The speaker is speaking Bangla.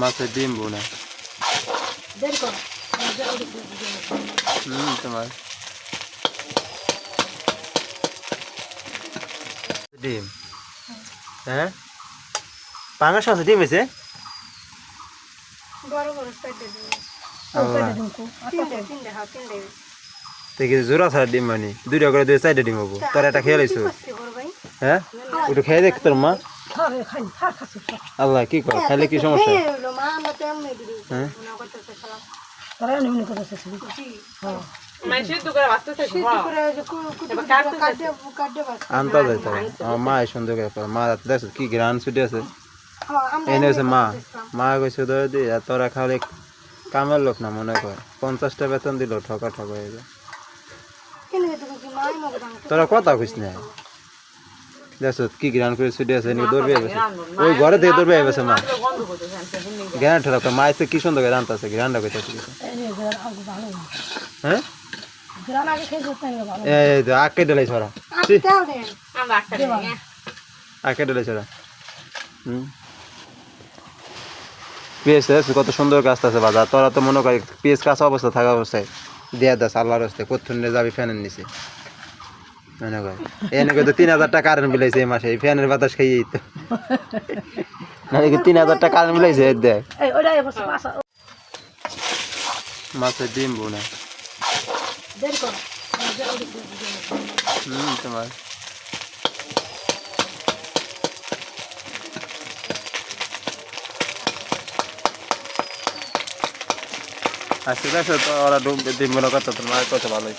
মাছের ডিম বোনা। হুম তোমার। ডিম। হ্যাঁ? পাঙাশ মাছের ডিম এসে হ্যাঁ দেখি জোড়া ছাড়া ডিম মানি? দুইটা করে দুই চারটে ডিম হব। তোর একটা খেয়ে লাইছো? হ্যাঁ? একটু খেয়ে দেখ তোর মা। আল্লাহ কি কর? খাইলে কি সমস্যা? মা হ্যাঁ? কু- আনতা মা এই সুন্দর। মা দেখছ গ্রান ছুটি আছে। হ্যাঁ এনে হয়েছে মা। মা কইছে ধরে দি তোরা খালি কামের লোক না মনে কর। পঞ্চাশটা বেতন দিল ঠকা ঠক হয়ে যায়। তোরা কথা কইস না দেখছ কি গ্রান করে ছুটি আছে দৌড়বে ওই ঘরে থেকে দৌড়বে মা। গ্রান ঠেলা মা তো কি সুন্দর রান্তা আছে গ্রানটা হ্যাঁ? এই এই তো আকে ডেলাই ছড়া। আকে ডেলাই ছড়া। হুম। পেঁয়াজ দেখছ কত সুন্দর গাছ আছে বাজার। তোরা তো মনে করি পেঁয়াজ কাঁচা অবস্থা থাকা অবস্থায় দেয়া দাস আল্লাহর হস্তে কোথুন যাবি ফ্যানের নিচে। এনে তো তিন হাজার টাকা কারেন্ট বিলাইছে এই মাসে ফ্যানের বাতাস খাইয়েই তো তিন হাজার টাকা কারেন্ট বিলাইছে দেখ মাছের ডিম বোনা। হুম তোমার। আজকে দেখছ তো ওরা ডিম বোনা করতো তোমার কত ভালোই